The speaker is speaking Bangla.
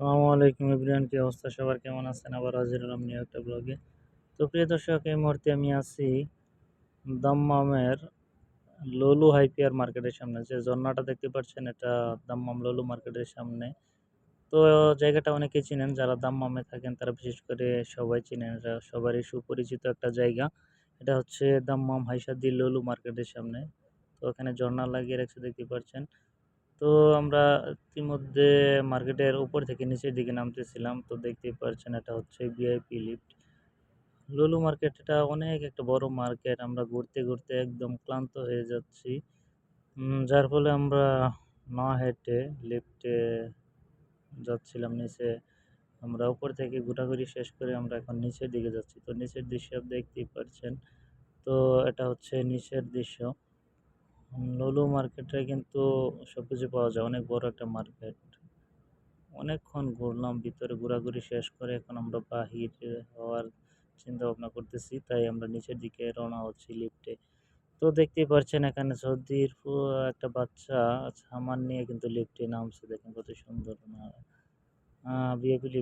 আসসালামু আলাইকুম এভরিওয়ান, কি অবস্থা? সবার কেমন আছেন? আবার হাজির হলাম নিউ একটা ব্লগে তো প্রিয় দর্শক, এই মুহূর্তে আমি আছি দাম্মামের লোলু হাইপিয়ার মার্কেটের সামনে। যে ঝর্ণাটা দেখতে পাচ্ছেন, এটা দাম্মাম লোলু মার্কেটের সামনে। তো জায়গাটা অনেকেই চিনেন, যারা দাম্মামে থাকেন তারা বিশেষ করে সবাই চিনেন। এটা সবারই সুপরিচিত একটা জায়গা। এটা হচ্ছে দাম্মাম হাইসাদি লোলু মার্কেটের সামনে। তো এখানে ঝর্ণা লাগিয়ে রাখছে, দেখতে পাচ্ছেন। তো আমরা ইতিমধ্যে মার্কেটের উপর থেকে নিচের দিকে নামতেছিলাম। তো দেখতেই পাচ্ছেন এটা হচ্ছে ভিআইপি লিফট লুলু মার্কেট, এটা অনেক একটা বড় মার্কেট। আমরা ঘুরতে ঘুরতে একদম ক্লান্ত হয়ে যাচ্ছি। যার ফলে আমরা না হেঁটে লিফটে যাচ্ছিলাম নিচে। আমরা উপর থেকে ঘোরাঘুরি শেষ করে আমরা এখন নিচের দিকে যাচ্ছি। তো নিচের দৃশ্য দেখতেই পাচ্ছেন তো এটা হচ্ছে নিচের দৃশ্য। লুলু মার্কেটে কিন্তু সব কিছু পাওয়া যায়। অনেক বড় একটা মার্কেট অনেকক্ষণ ঘুরলাম, ভিতরে ঘোরাঘুরি শেষ করে এখন আমরা বাহির হওয়ার চিন্তা ভাবনা করতেছি। তাই আমরা নিচের দিকে রওনা হচ্ছি লিফটে তো দেখতেই পাচ্ছেন এখানে সর্দির একটা বাচ্চা সামান নিয়ে কিন্তু লিফটে নামছে। দেখেন কত সুন্দর লিফট